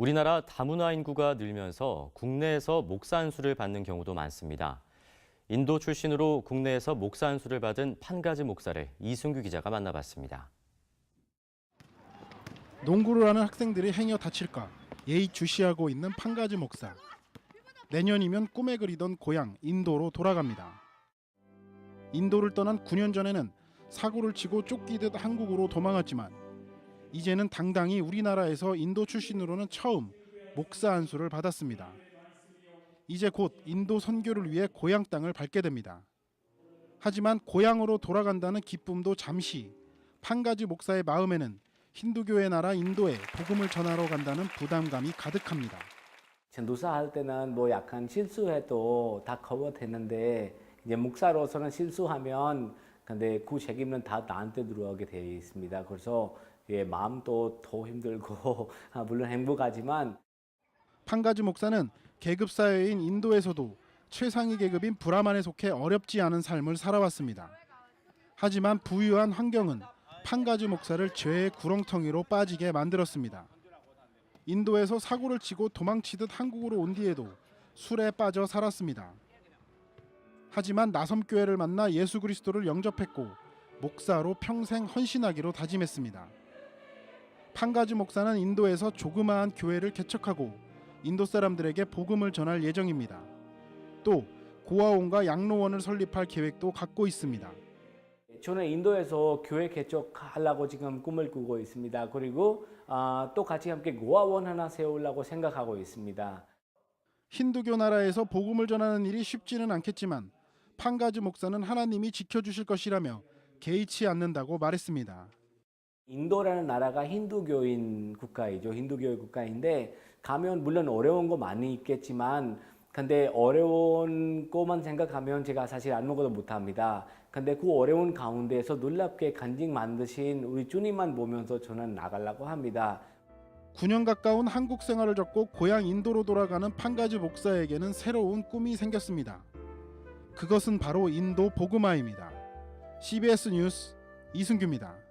우리나라 다문화 인구가 늘면서 국내에서 목사 안수를 받는 경우도 많습니다. 인도 출신으로 국내에서 목사 안수를 받은 판가지 목사를 이승규 기자가 만나봤습니다. 농구를 하는 학생들이 행여 다칠까 예의주시하고 있는 판가지 목사. 내년이면 꿈에 그리던 고향 인도로 돌아갑니다. 인도를 떠난 9년 전에는 사고를 치고 쫓기듯 한국으로 도망왔지만 이제는 당당히 우리나라에서 인도 출신으로는 처음 목사 안수를 받았습니다. 이제 곧 인도 선교를 위해 고향 땅을 밟게 됩니다. 하지만 고향으로 돌아간다는 기쁨도 잠시 판가지 목사의 마음에는 힌두교의 나라 인도에 복음을 전하러 간다는 부담감이 가득합니다. 전도사 할 때는 뭐 약간 실수해도 다 커버되는데 이제 목사로서는 실수하면 근데 그 책임은 다 나한테 들어오게 되어 있습니다. 그래서 예, 마음도 더 힘들고 아, 물론 행복하지만 판가지 목사는 계급 사회인 인도에서도 최상위 계급인 브라만에 속해 어렵지 않은 삶을 살아왔습니다. 하지만 부유한 환경은 판가지 목사를 죄의 구렁텅이로 빠지게 만들었습니다. 인도에서 사고를 치고 도망치듯 한국으로 온 뒤에도 술에 빠져 살았습니다. 하지만 나섬 교회를 만나 예수 그리스도를 영접했고 목사로 평생 헌신하기로 다짐했습니다. 판가지 목사는 인도에서 조그마한 교회를 개척하고 인도 사람들에게 복음을 전할 예정입니다. 또 고아원과 양로원을 설립할 계획도 갖고 있습니다. 저는 인도에서 교회 개척하려고 지금 꿈을 꾸고 있습니다. 그리고 아, 또 같이 함께 고아원 하나 세우려고 생각하고 있습니다. 힌두교 나라에서 복음을 전하는 일이 쉽지는 않겠지만 판가지 목사는 하나님이 지켜주실 것이라며 개의치 않는다고 말했습니다. 인도라는 나라가 힌두교인 국가이죠. 힌두교의 국가인데 가면 물론 어려운 거 많이 있겠지만 근데 어려운 거만 생각하면 제가 사실 아무것도 못 합니다. 근데 그 어려운 가운데에서 놀랍게 간직 만드신 우리 주님만 보면서 저는 나가려고 합니다. 9년 가까운 한국 생활을 접고 고향 인도로 돌아가는 판가지 목사에게는 새로운 꿈이 생겼습니다. 그것은 바로 인도 복음화입니다. CBS 뉴스 이승규입니다.